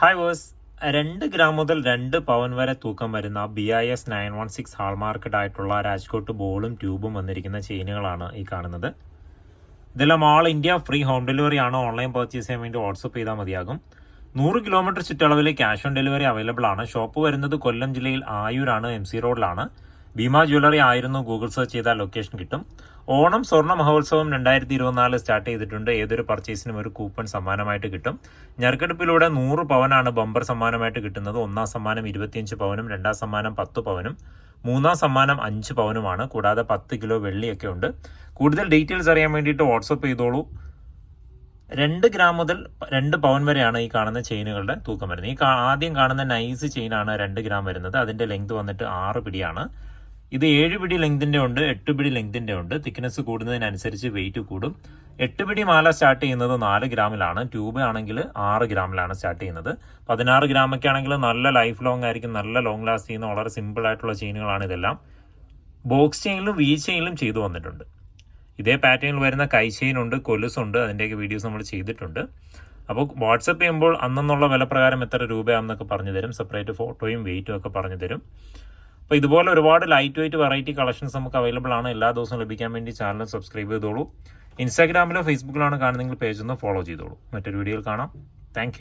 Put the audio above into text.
Hi verse രണ്ട് gram മുതൽ രണ്ട് പവൻ വരെ തൂക്കം വരുന്ന B I S nine one six hallmarked ആയിട്ടുള്ള രാജ്കോട്ട് ബോളും ട്യൂബും വന്നിരിക്കുന്ന ചെയിനുകളാണ് ഈ കാണുന്നത്. ഇതെല്ലാം all India free home delivery ആണ്. ഓൺലൈൻ പർച്ചേസ് ചെയ്യാൻ വേണ്ടി വാട്സപ്പ് ചെയ്താൽ മതിയാകും. നൂറ് കിലോമീറ്റർ ചുറ്റളവിൽ ക്യാഷ് ഓൺ ഡെലിവറി അവൈലബിൾ ആണ്. ഷോപ്പ് വരുന്നത് കൊല്ലം ജില്ലയിൽ ആയൂരാണ്. എം സി റോഡിലാണ് ഭീമ ജ്വല്ലറി ആയിരുന്നു ഗൂഗിൾ സെർച്ച് ചെയ്താൽ ലൊക്കേഷൻ കിട്ടും. ഓണം സ്വർണ മഹോത്സവം രണ്ടായിരത്തി ഇരുപത്തിനാല് സ്റ്റാർട്ട് ചെയ്തിട്ടുണ്ട്. ഏതൊരു പർച്ചേസിനും ഒരു കൂപ്പൺ സമ്മാനമായിട്ട് കിട്ടും. ഞെരുക്കെടുപ്പിലൂടെ നൂറ് പവനാണ് ബമ്പർ സമ്മാനമായിട്ട് കിട്ടുന്നത്. ഒന്നാം സമ്മാനം ഇരുപത്തിയഞ്ച് പവനും രണ്ടാം സമ്മാനം പത്ത് പവനും മൂന്നാം സമ്മാനം അഞ്ച് പവനുമാണ്. കൂടാതെ പത്ത് കിലോ വെള്ളിയൊക്കെ ഉണ്ട്. കൂടുതൽ ഡീറ്റെയിൽസ് അറിയാൻ വേണ്ടിയിട്ട് വാട്സപ്പ് ചെയ്തോളൂ. രണ്ട് ഗ്രാം മുതൽ രണ്ട് പവൻ വരെയാണ് ഈ കാണുന്ന ചെയിനുകളുടെ തൂക്കം വരുന്നത്. ഈ ആദ്യം കാണുന്ന നൈസ് ചെയിനാണ് രണ്ട് ഗ്രാം വരുന്നത്. അതിന്റെ ലെങ്ത് വന്നിട്ട് ആറ് പിടിയാണ്. ഇത് ഏഴ് പിടി ലെങ്തിന്റെ ഉണ്ട് എട്ട് പിടി ലെങ്തിന്റെ ഉണ്ട്. തിക്നെസ് കൂടുന്നതിനനുസരിച്ച് വെയിറ്റ് കൂടും. എട്ട് പിടി മാല സ്റ്റാർട്ട് ചെയ്യുന്നത് നാല് ഗ്രാമിലാണ്. ട്യൂബ് ആണെങ്കിൽ ആറ് ഗ്രാമിലാണ് സ്റ്റാർട്ട് ചെയ്യുന്നത്. പതിനാറ് ഗ്രാമൊക്കെ ആണെങ്കിൽ നല്ല ലൈഫ് ലോങ് ആയിരിക്കും നല്ല ലോങ് ലാസ്റ്റ് ചെയ്യുന്ന വളരെ സിമ്പിൾ ആയിട്ടുള്ള ചെയിനുകളാണ് ഇതെല്ലാം. ബോക്സ് ചെയിനിലും വി ചെയിനിലും ചെയ്തു വന്നിട്ടുണ്ട്. ഇതേ പാറ്റേണിൽ വരുന്ന കൈ ചെയിൻ ഉണ്ട് കൊലുസ് കൊലുസുണ്ട് അതിന്റെയൊക്കെ വീഡിയോസ് നമ്മൾ ചെയ്തിട്ടുണ്ട്. അപ്പോൾ വാട്സപ്പ് ചെയ്യുമ്പോൾ അന്നെന്നുള്ള വിലപ്രകാരം എത്ര രൂപയാണെന്നൊക്കെ പറഞ്ഞു തരും. സെപ്പറേറ്റ് ഫോട്ടോയും വെയിറ്റും ഒക്കെ പറഞ്ഞു തരും. അപ്പോൾ ഇതുപോലെ ഒരുപാട് ലൈറ്റ് വെയിറ്റ് വെറൈറ്റി കളക്ഷൻസ് നമുക്ക് അവൈലബിൾ ആണ്. എല്ലാ ദിവസവും ലഭിക്കാൻ വേണ്ടി ചാനൽ സബ്സ്ക്രൈബ് ചെയ്തോളൂ. ഇൻസ്റ്റാഗ്രാമിലോ ഫേസ്ബുക്കിലാണ് കാണുന്നെങ്കിൽ പേജ് ഒന്ന് ഫോളോ ചെയ്തോളൂ. മറ്റൊരു വീഡിയോയിൽ കാണാം. താങ്ക്